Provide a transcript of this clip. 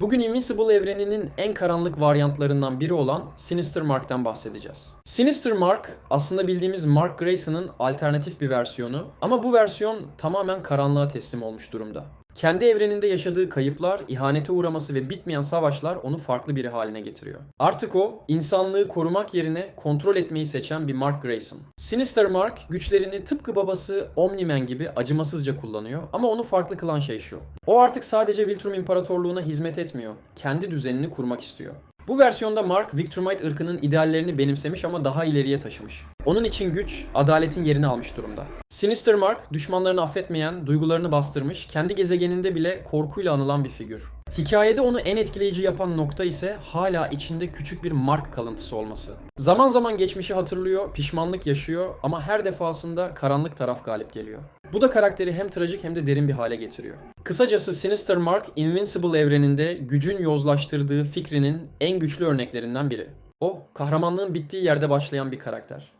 Bugün Invincible evreninin en karanlık varyantlarından biri olan Sinister Mark'tan bahsedeceğiz. Sinister Mark aslında bildiğimiz Mark Grayson'ın alternatif bir versiyonu ama bu versiyon tamamen karanlığa teslim olmuş durumda. Kendi evreninde yaşadığı kayıplar, ihanete uğraması ve bitmeyen savaşlar onu farklı biri haline getiriyor. Artık o, insanlığı korumak yerine kontrol etmeyi seçen bir Mark Grayson. Sinister Mark, güçlerini tıpkı babası Omni-Man gibi acımasızca kullanıyor ama onu farklı kılan şey şu. O artık sadece Viltrum İmparatorluğu'na hizmet etmiyor, kendi düzenini kurmak istiyor. Bu versiyonda Mark, Victrumite ırkının ideallerini benimsemiş ama daha ileriye taşımış. Onun için güç, adaletin yerini almış durumda. Sinister Mark, düşmanlarını affetmeyen, duygularını bastırmış, kendi gezegeninde bile korkuyla anılan bir figür. Hikayede onu en etkileyici yapan nokta ise hala içinde küçük bir Mark kalıntısı olması. Zaman zaman geçmişi hatırlıyor, pişmanlık yaşıyor ama her defasında karanlık taraf galip geliyor. Bu da karakteri hem trajik hem de derin bir hale getiriyor. Kısacası Sinister Mark, Invincible evreninde gücün yozlaştırdığı fikrinin en güçlü örneklerinden biri. O, kahramanlığın bittiği yerde başlayan bir karakter.